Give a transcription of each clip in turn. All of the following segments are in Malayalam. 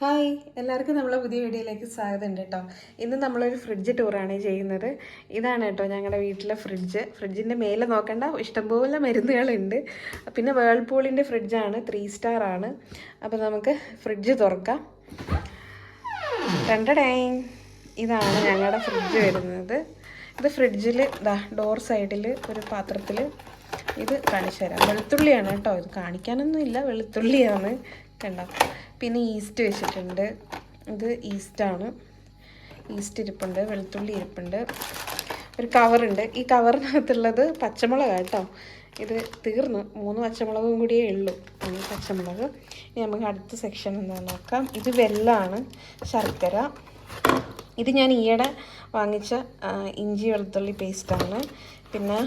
ഹായ് എല്ലാവർക്കും നമ്മളെ പുതിയ വീഡിയോയിലേക്ക് സ്വാഗതം ഉണ്ട് കേട്ടോ. ഇന്ന് നമ്മളൊരു ഫ്രിഡ്ജ് ടൂറാണ് ചെയ്യുന്നത്. ഇതാണ് കേട്ടോ ഞങ്ങളുടെ വീട്ടിലെ ഫ്രിഡ്ജ് ഫ്രിഡ്ജിന്റെ മേലെ നോക്കണ്ട ഇഷ്ടംപോലെ മരുന്നുകളുണ്ട്. പിന്നെ വേൾപൂളിന്റെ ഫ്രിഡ്ജാണ് ത്രീ സ്റ്റാർ ആണ്. അപ്പോൾ നമുക്ക് ഫ്രിഡ്ജ് തുറക്കാം. രണ്ടടേ ഇതാണ് ഞങ്ങളുടെ ഫ്രിഡ്ജ് വരുന്നത്. ഇത് ഫ്രിഡ്ജിൽ ഡോർ സൈഡിൽ ഒരു പാത്രത്തിൽ ഇത് കാണിച്ചു തരാം വെളുത്തുള്ളിയാണ് കേട്ടോ. ഇത് കാണിക്കാനൊന്നും ഇല്ല. വെളുത്തുള്ളിയാണ് കണ്ടോ. പിന്നെ ഈസ്റ്റ് വെച്ചിട്ടുണ്ട്. ഇത് ഈസ്റ്റാണ്. ഈസ്റ്റ് ഇരിപ്പുണ്ട്. വെളുത്തുള്ളി ഇരിപ്പുണ്ട്. ഒരു കവറുണ്ട് ഈ കവറിനകത്തുള്ളത് പച്ചമുളക് കേട്ടോ. ഇത് തീർന്നു. മൂന്ന് പച്ചമുളകും കൂടിയേ ഉള്ളൂ. ഈ പച്ചമുളക്. ഇനി നമുക്ക് അടുത്ത സെക്ഷൻ എന്താണെന്ന് നോക്കാം. ഇത് വെല്ലാണ് ശർക്കര. ഇത് ഞാൻ ഈയിടെ വാങ്ങിച്ച ഇഞ്ചി വെളുത്തുള്ളി പേസ്റ്റാണ് പിന്നെ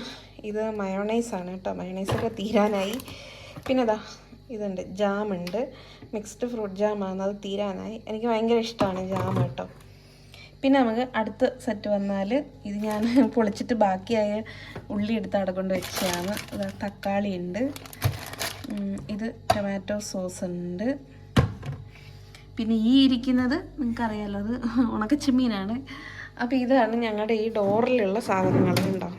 ഇത് മയോണൈസാണ് കേട്ടോ. മയോണൈസൊക്കെ തീരാനായി. പിന്നെ ഇതാ ഇതുണ്ട് ജാമുണ്ട് മിക്സ്ഡ് ഫ്രൂട്ട് ജാമാണ് അത് തീരാനായി. എനിക്ക് ഭയങ്കര ഇഷ്ടമാണ് ജാം കേട്ടോ. പിന്നെ നമുക്ക് അടുത്ത സെറ്റ് വന്നാൽ ഇത് ഞാൻ പൊളിച്ചിട്ട് ബാക്കിയായ ഉള്ളി എടുത്ത് അവിടെ കൊണ്ട് വെച്ചതാണ്. തക്കാളി ഉണ്ട്. ഇത് ടൊമാറ്റോ സോസ് ഉണ്ട്. പിന്നെ ഈ ഇരിക്കുന്നത് നിങ്ങൾക്കറിയാലോ അത് ഉണക്കച്ചെമ്മീനാണ്. അപ്പോൾ ഇതാണ് ഞങ്ങളുടെ ഈ ഡോറിലുള്ള സാധനങ്ങൾ ഉണ്ടോ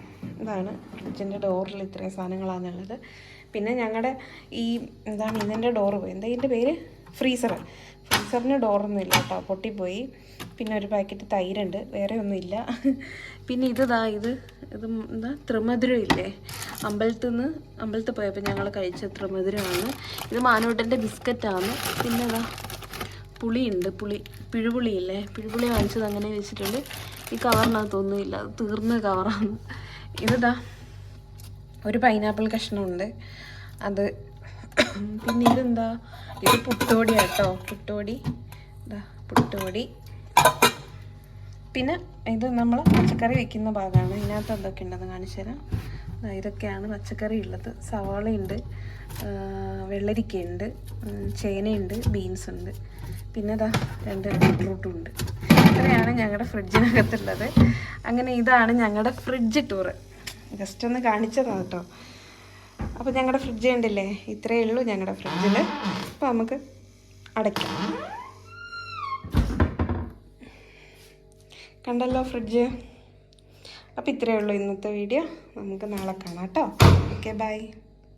ഇതാണ് ഫ്രിഡ്ജിന്റെ ഡോറിൽ ഇത്രയും സാധനങ്ങളാണെന്നുള്ളത് പിന്നെ ഞങ്ങളുടെ ഈ എന്താണ് ഇതിന്റെ ഡോറ് പോയി. എന്താ ഇതിന്റെ പേര്? ഫ്രീസർ ഫ്രീസറിന് ഡോറൊന്നും ഇല്ല കേട്ടോ. പൊട്ടിപ്പോയി. പിന്നെ ഒരു പാക്കറ്റ് തൈരുണ്ട്. വേറെ ഒന്നുമില്ല പിന്നെ ഇതാ ഇത് ഇത് എന്താ? ത്രിമധുരം ഇല്ലേ? അമ്പലത്തിൽ നിന്ന് അമ്പലത്തിൽ പോയപ്പോൾ ഞങ്ങൾ കഴിച്ച ത്രിമധുരമാണ്. ഇത് മാനൂട്ടന്റെ ബിസ്ക്കറ്റാണ്. പിന്നെ ഇതാ പുളിയുണ്ട്. പുളി പിഴുപുളിയില്ലേ പിഴുപുളി വാങ്ങിച്ചത് അങ്ങനെ വെച്ചിട്ടുണ്ട്. ഈ കവറിനകത്തൊന്നുമില്ല തീർന്ന കവറാണ് ഇതാ. ഒരു പൈനാപ്പിൾ കഷ്ണമുണ്ട്. അത് പിന്നെ ഇതെന്താ? ഇത് പുട്ടോടി കേട്ടോ പുട്ടോടി ഇതാ പുട്ടോടി പിന്നെ ഇത് നമ്മൾ പച്ചക്കറി വെക്കുന്ന ഭാഗമാണ്. ഇതിനകത്ത് എന്തൊക്കെ ഉണ്ടെന്ന് കാണിച്ചു തരാം. ഇതൊക്കെയാണ് പച്ചക്കറി ഉള്ളത്. സവാളയുണ്ട് വെള്ളരിക്കയുണ്ട് ചേനയുണ്ട് ബീൻസ് ഉണ്ട്. പിന്നെ ഇതാ രണ്ട് ബീട്രൂട്ടും ഉണ്ട്. ഇത്രയാണ് ഞങ്ങളുടെ ഫ്രിഡ്ജിനകത്തുള്ളത് അങ്ങനെ ഇതാണ് ഞങ്ങളുടെ ഫ്രിഡ്ജ് ടൂറ് ജസ്റ്റ് ഒന്ന് കാണിച്ചതാണ് കേട്ടോ. അപ്പോൾ ഞങ്ങളുടെ ഫ്രിഡ്ജ് ഉണ്ടല്ലേ ഇത്രയേ ഉള്ളൂ ഞങ്ങളുടെ ഫ്രിഡ്ജിൽ അപ്പോൾ നമുക്ക് അടയ്ക്കാം. കണ്ടല്ലോ ഫ്രിഡ്ജ് അപ്പോൾ ഇത്രയേ ഉള്ളൂ ഇന്നത്തെ വീഡിയോ നമുക്ക് നാളെ കാണാം കേട്ടോ. Okay bye